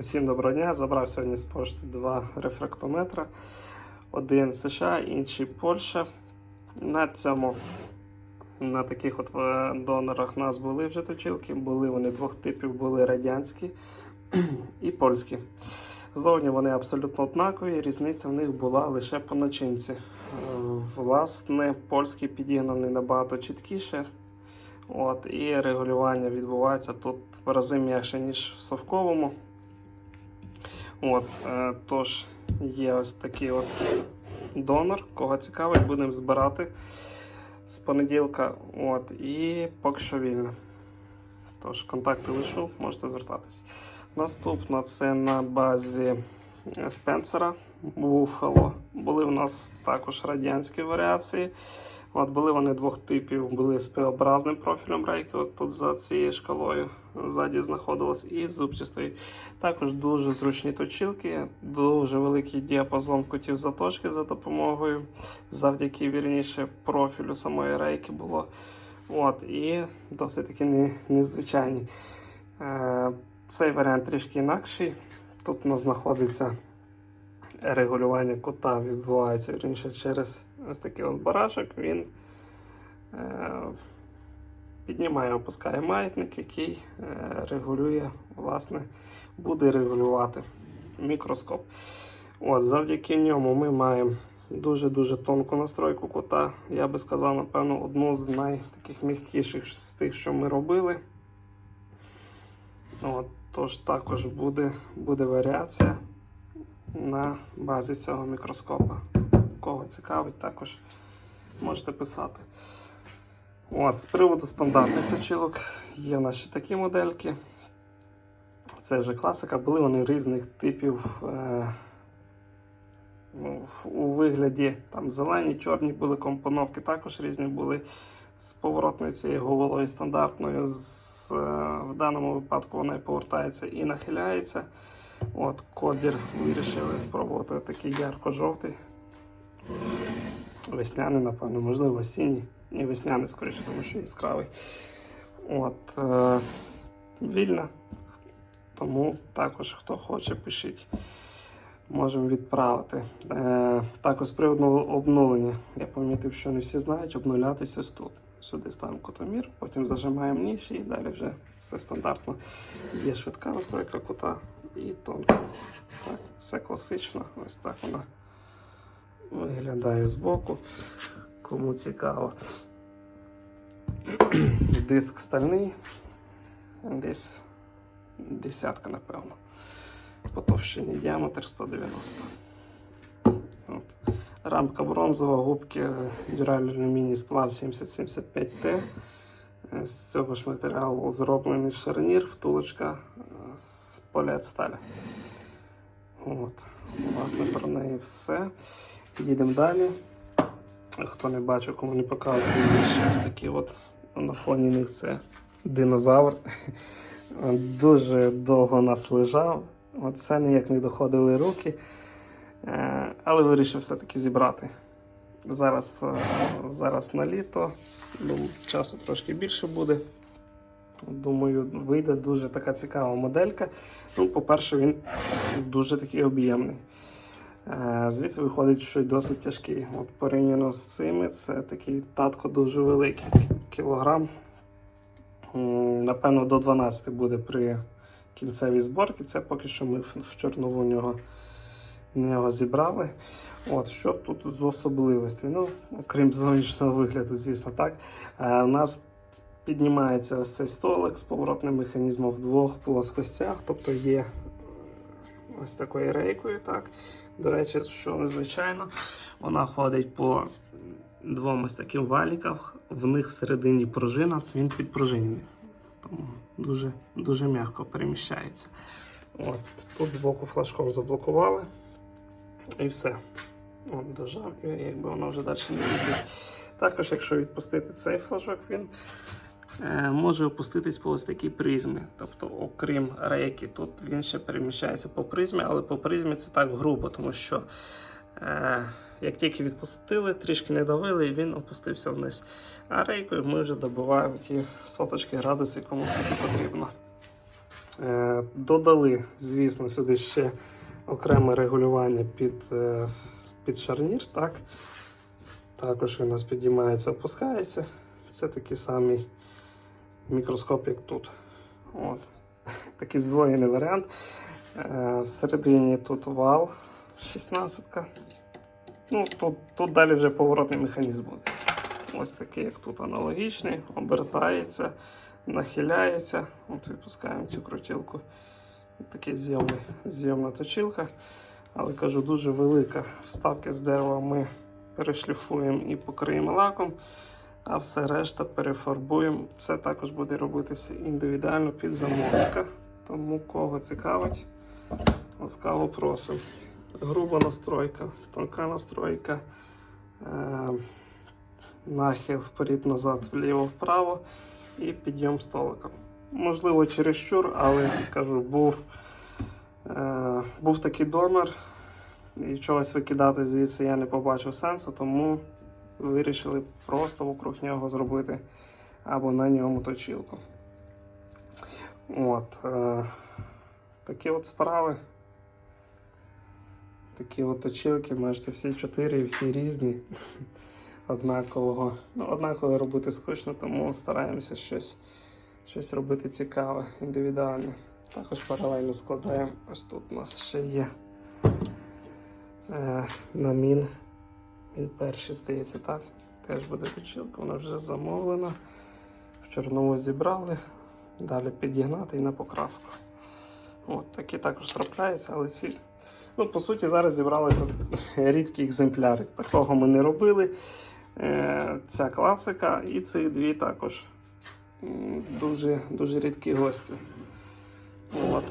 Усім доброго дня. Забрав сьогодні з пошти два рефрактометра. Один США, інший Польща. На цьому, на таких от е, донорах у нас були вже точилки. Були вони двох типів, були радянські і польські. Зовні вони абсолютно однакові, різниця в них була лише по начинці. Е, Власне, польський підігнаний набагато чіткіше. От, і регулювання відбувається тут в рази м'якше, ніж в совковому. От, е, тож є ось такий от донор. Кого цікавить, будемо збирати з понеділка. От, і поки що вільно. Тож, контакти лишу, можете звертатись. Наступна це на базі Спенсера Буфало. Були в нас також радянські варіації. От Були вони двох типів, були з П-образним профілем рейки, от тут за цією шкалою ззаді знаходилось, і зубчастої. Також дуже зручні точилки, дуже великий діапазон кутів заточки за допомогою, завдяки вірніше профілю самої рейки було. От, І досить таки не- незвичайні. Е, Цей варіант трішки інакший. Тут у нас знаходиться регулювання кута, відбувається вірніше через ось такий от барашок. Він е, піднімає, опускає маятник, який е, регулює, власне, буде регулювати мікроскоп. От, завдяки ньому ми маємо дуже-дуже тонку настройку кута. Я би сказав, напевно, одну з найтаких м'якіших з тих, що ми робили. От, тож також буде, буде варіація на базі цього мікроскопа. Кого цікавить, також можете писати. От, з приводу стандартних точилок є в нас ще такі модельки. Це вже класика, були вони різних типів е, у вигляді там зелені, чорні були компоновки, також різні були з поворотною цією головою стандартною. З, е, в даному випадку вона і повертається і нахиляється. От, колір вирішили спробувати такий ярко-жовтий. Весняний, напевно, можливо, осінній. Ні, весняний скоріше, тому що яскравий. От, е, вільна. Тому також, хто хоче, пишіть. Можемо відправити. Е, також з приводу обнулення. Я помітив, що не всі знають, обнулятися ось тут. Сюди ставимо котомір, потім зажимаємо ніж і далі вже все стандартно. Є швидка настройка кута і тонка. Так, все класично. Ось так вона виглядає збоку. Кому цікаво. Диск стальний. Десь десятка, напевно. По товщині діаметр 190. От. Рамка бронзова, губки дюраль алюміній сплав 7075Т. Е, З цього ж матеріалу зроблений шарнір, втулочка е, з поліетсталя. От. Власне, про неї все. Їдемо далі. Хто не бачив, кому не показую, є ще такі от на фоні них це динозавр. Дуже довго нас лежав. От все ніяк не доходили руки. Е, Але вирішив все-таки зібрати. Зараз, е, зараз на літо. Думаю, часу трошки більше буде. Думаю, вийде дуже така цікава моделька. Ну, по-перше, він дуже такий об'ємний. Е, Звідси виходить, що й досить тяжкий. От порівняно з цими, це такий татко дуже великий. Кілограм. Напевно, до 12 буде при кінцевій зборці. Це поки що ми в чорнову нього, нього зібрали. От, що тут з особливостей? Ну, окрім зовнішнього вигляду, звісно, так. Е, у нас піднімається ось цей столик з поворотним механізмом в двох плоскостях, тобто є ось такою рейкою. Так. До речі, що незвичайно, вона ходить по двом ось таким валікам, в них всередині пружина, він підпружинений. Тому дуже, дуже м'яко переміщається. От. Тут збоку флажком заблокували і все. От, дожав, і якби воно вже далі не йде. Також, якщо відпустити цей флажок, він може опуститись по ось такій призмі. Тобто, окрім рейки, тут він ще переміщається по призмі, але по призмі це так грубо, тому що е, як тільки відпустили, трішки не давили, і він опустився вниз. А рейкою ми вже добиваємо ті соточки градусів, кому скільки потрібно. Е, Додали, звісно, сюди ще окреме регулювання під, е, під шарнір. Так? Також він у нас підіймається, опускається. Це такий самий мікроскоп, як тут. От. Такий здвоєний варіант. Е, Всередині тут вал 16. Ну, тут, тут далі вже поворотний механізм буде. Ось такий, як тут аналогічний, обертається, нахиляється. От випускаємо цю крутілку. Такий зйомний, зйомна точилка. Але кажу, дуже велика. Вставки з дерева ми перешліфуємо і покриємо лаком, а все решта перефарбуємо. Це також буде робитися індивідуально під замовника. Тому кого цікавить, ласкаво просимо. Груба настройка, тонка настройка, е- нахил вперед-назад, вліво-вправо і підйом столика. Можливо, чересчур, але кажу, був, е- був такий донор, і чогось викидати звідси я не побачив сенсу, тому вирішили просто вокруг нього зробити або на ньому точилку. От, е- такі от справи. Такі от точилки, бачите, всі чотири і всі різні. Однакового. Ну, однаково робити скучно, тому стараємося щось, щось робити цікаве, індивідуальне. Також паралельно складаємо. Ось тут у нас ще є е, на Він перший здається, так. Теж буде точилка, вона вже замовлена. В чорнову зібрали. Далі підігнати і на покраску. От, такі також трапляються, але ці. Ну, по суті, зараз зібралися рідкі екземпляри. Такого ми не робили. Е, Ця класика і ці дві також. Дуже, дуже рідкі гості. От.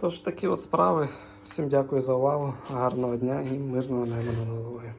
Тож такі от справи. Всім дякую за увагу. Гарного дня і мирного неба над головою.